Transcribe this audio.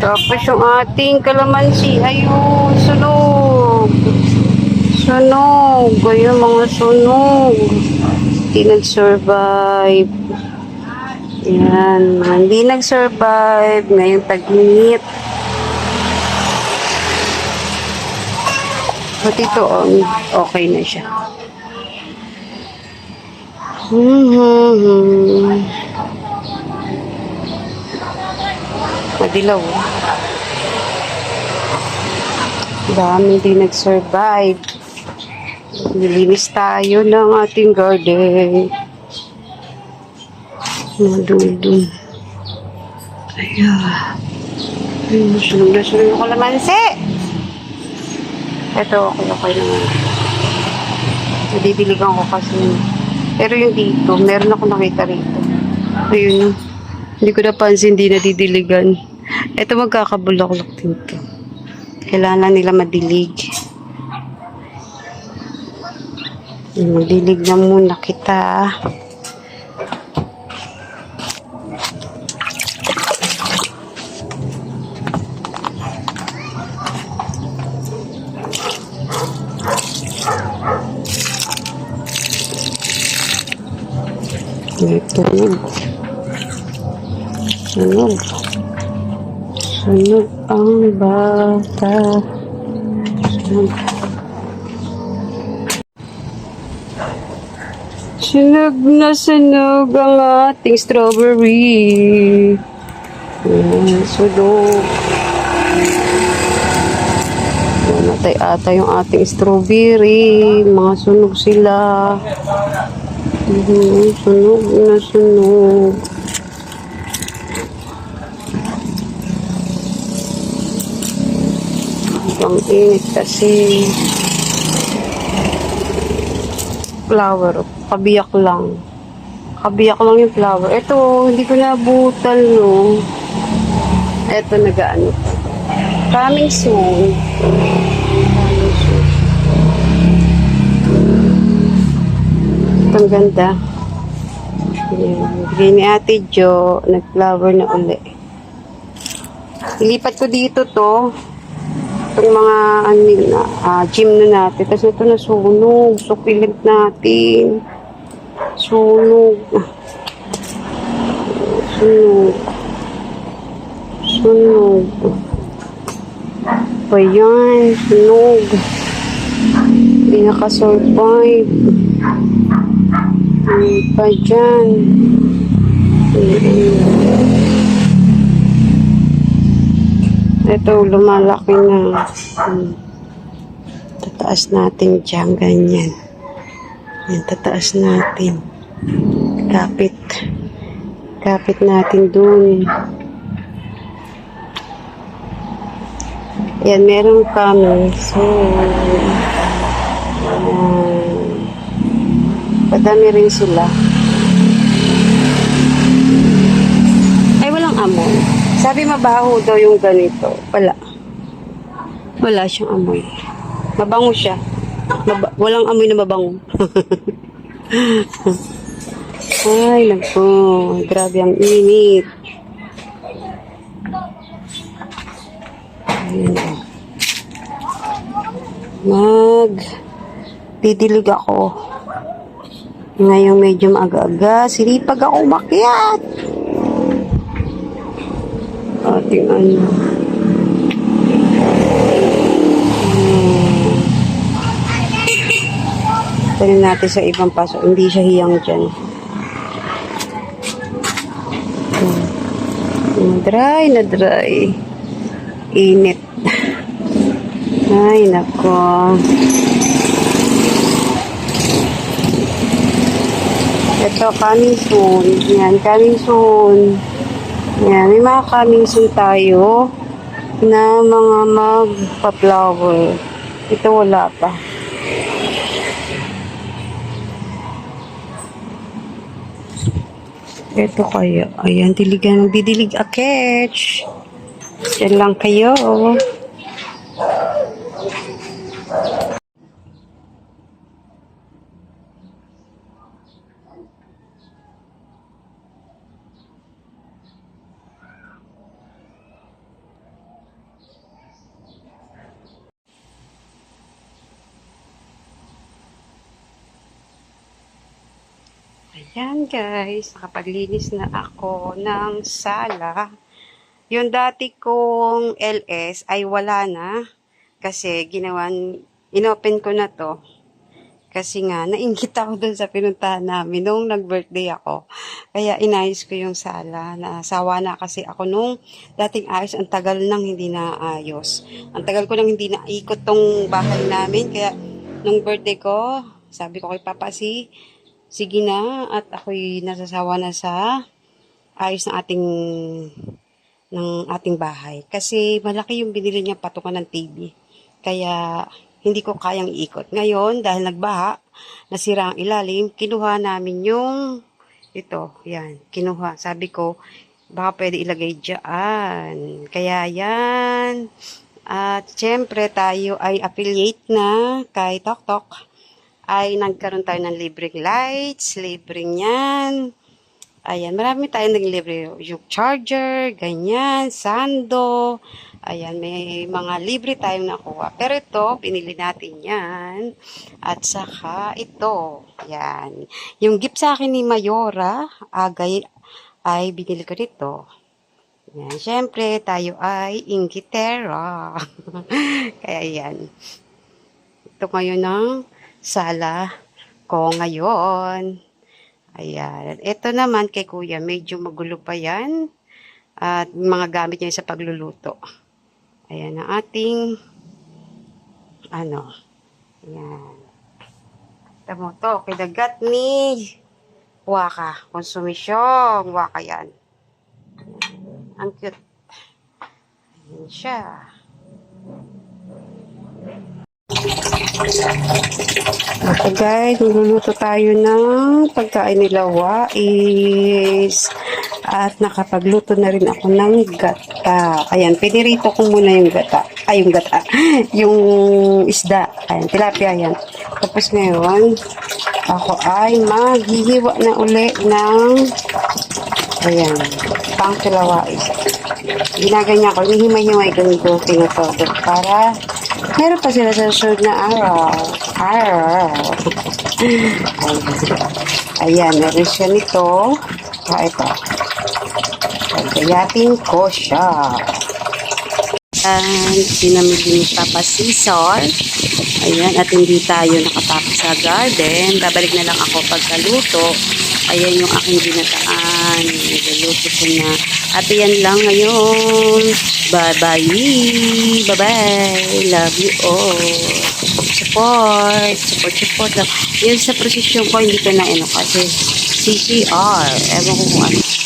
Tapos yung ating kalamansi, ayun, sunog. Sunog. Ayun, mga sunog. Hindi nag-survive. Yan, hindi nag-survive. Ngayon tag-init. But ito, um, okay na siya. Mm-hmm. Madilaw. Dami din nag-survive. Nilinis tayo ng ating garden. Madudun. Ayan. Ayun, sunog na sunog yung kalamansi. Ito, okay, okay naman. Nadidiligan ko kasi. Pero yung dito, meron ako nakita rito. Ayun. Hindi ko napansin, hindi nadidiligan. Ito magkakabulaklak dito. Kailangan nila madilig. Madilig na muna kita. Ito Sunog. Sunog ang bata. Sunog. Sunog na sunog ang ating strawberry. Ayan, sunog. Namatay ata yung ating strawberry. Mga sunog sila. Mhm, sunog na sunog. Ang init kasi flower, kabiyak lang. Kabiyak lang yung flower. Ito, hindi ko nabutal, no. Ito, nagaano. Coming soon. Ang ganda. Bigay ni Ate Jo, nag-flower na uli. Ilipat ko dito to. Itong mga ano ah, gym na natin. Tapos ito na sunog. Sukilit natin. Sunog. Sunog. Sunog. Pa yan. Sunog. Hindi nakasurvive. Ano pa dyan? Ayan. Ito, lumalaki na. Hmm. Tataas natin dyan, ganyan. Yan, tataas natin. Kapit. Kapit natin dun. Yan, meron kami. So, yan. Padami rin sila. Ay, walang amoy. Sabi mabaho daw yung ganito. Wala. Wala siyang amoy. Mabango siya. Maba- walang amoy na mabango. Ay, nagpo. Grabe ang init. Ayun. Mag didilig ako. Ngayon medyo maaga-aga. Siripag ako umakyat. Ating ano. Tanin natin sa ibang paso. Hindi siya hiyang dyan. Dry na dry. Init. Ay, nako. Ito, coming soon. Yan, coming soon. Yan, may mga coming tayo na mga magpa-flower. Ito wala pa. Ito kaya. Ayan, diligan. Didilig a catch. Yan lang kayo. Ayan guys, nakapaglinis na ako ng sala. Yung dati kong LS ay wala na kasi ginawan, inopen ko na to. Kasi nga, nainggit ako dun sa pinuntahan namin nung nag-birthday ako. Kaya inayos ko yung sala. Nasawa na kasi ako nung dating ayos. Ang tagal nang hindi naayos. Ang tagal ko nang hindi naikot tong bahay namin. Kaya nung birthday ko, sabi ko kay Papa si, sige na. At ako'y nasasawa na sa ayos ng ating ng ating bahay. Kasi malaki yung binili niya patukan ng TV. Kaya hindi ko kayang ikot. Ngayon, dahil nagbaha, nasira ang ilalim, kinuha namin yung ito, yan, kinuha. Sabi ko, baka pwede ilagay dyan. Kaya yan. At syempre, tayo ay affiliate na kay TokTok. Ay nagkaroon tayo ng libreng lights, libreng yan. Ayan, marami tayong naging libre. Yung charger, ganyan, sando. Ayan, may mga libre tayong nakuha. Pero ito, pinili natin yan. At saka ito. Yan. Yung gift sa akin ni Mayora, agay, ay binili ko dito. Yan. Siyempre, tayo ay ingitera. Kaya yan. Ito ngayon ang sala ko ngayon. Ayan. Ito naman kay kuya, medyo magulo pa yan. At mga gamit niya sa pagluluto. Ayan ang ating ano. Ayan. Tamo to, kinagat ni Waka. Konsumisyon. Waka yan. Ang cute. Ayan siya. Okay guys, magluluto tayo ng pagkain nila Wais. At nakapagluto na rin ako ng gata. Ayan, pinirito ko muna yung gata. Ay, yung gata. yung isda. Ayan, tilapia yan. Tapos ngayon, ako ay maghihiwa na uli ng ayan, pang kilawais. Ginaganyan ko, hinihimay-himay ko nito para meron pa sila susunod na araw. Araw. Ayan, meron siya nito. Ah, ito. Pagkayatin ko siya. And pinamili ni Papa Cesar. Ayan, at hindi tayo nakatapos sa garden. Babalik na lang ako pagkaluto. Ayan yung aking ginataan. Nagluto ko na. At yan lang ngayon. Bye-bye. Bye-bye. Love you all. Support. Support, support. Yun sa prosesyon ko, hindi ko na ano kasi CCR. Ewan ko kung ano.